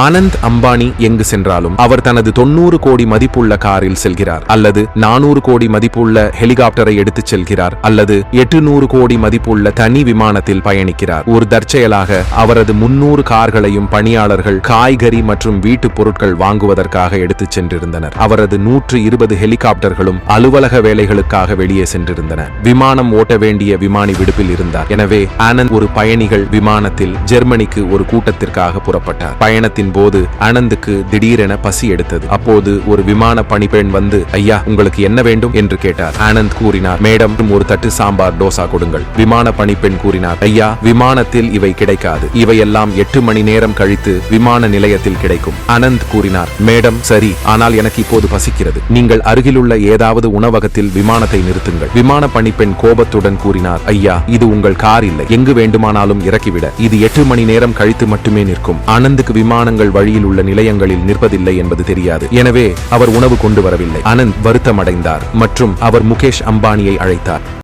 ஆனந்த் அம்பானி எங்கு சென்றாலும் அவர் தனது தொண்ணூறு கோடி மதிப்புள்ள காரில் செல்கிறார். அல்லது நானூறு கோடி மதிப்புள்ள ஹெலிகாப்டரை எடுத்துச் செல்கிறார். அல்லது எட்டுநூறு கோடி மதிப்புள்ள தனி விமானத்தில் பயணிக்கிறார். ஒரு தற்செயலாக அவரது முன்னூறு கார்களையும் பணியாளர்கள் காய்கறி மற்றும் வீட்டுப் பொருட்கள் வாங்குவதற்காக எடுத்துச் சென்றிருந்தனர். அவரது நூற்று இருபது ஹெலிகாப்டர்களும் அலுவலக வேலைகளுக்காக வெளியே சென்றிருந்தன. விமானம் ஓட்ட வேண்டிய விமானி விடுப்பில் இருந்தார். எனவே ஆனந்த் ஒரு பயணிகள் விமானத்தில் ஜெர்மனிக்கு ஒரு கூட்டத்திற்காக புறப்பட்டார். பயணத்தின் போது ஆனந்துக்கு திடீரென பசி எடுத்தது. அப்போது ஒரு விமான பணிப்பெண் வந்து ஐயா உங்களுக்கு என்ன வேண்டும்? என்று கேட்டார். ஆனந்த் கூறினார் மேடம் ஒரு தட்டு சாம்பார் டோசா கொடுங்கள். விமான பணிப்பெண் கூறினார் ஐயா விமானத்தில் இவை கிடைக்காது. இவையெல்லாம் எட்டு மணி நேரம் கழித்து விமான நிலையத்தில் கிடைக்கும். அனந்த் கூறினார் மேடம் சரி ஆனால் எனக்கு இப்போது பசிக்கிறது. நீங்கள் அருகிலுள்ள ஏதாவது உணவகத்தில் விமானத்தை நிறுத்துங்கள். விமான பணிப்பெண் கோபத்துடன் கூறினார் ஐயா இது உங்கள் கார் இல்லை. எங்கு வேண்டுமானாலும் இறக்கிவிட. இது எட்டு மணி நேரம் கழித்து மட்டுமே நிற்கும். ஆனந்துக்கு வாகனங்கள் வழியில் உள்ள நிலையங்களில் நிற்பதில்லை என்பது தெரியாது. எனவே அவர் உணவு கொண்டு வரவில்லை. அனந்த் வருத்தமடைந்தார் மற்றும் அவர் முகேஷ் அம்பானியை அழைத்தார்.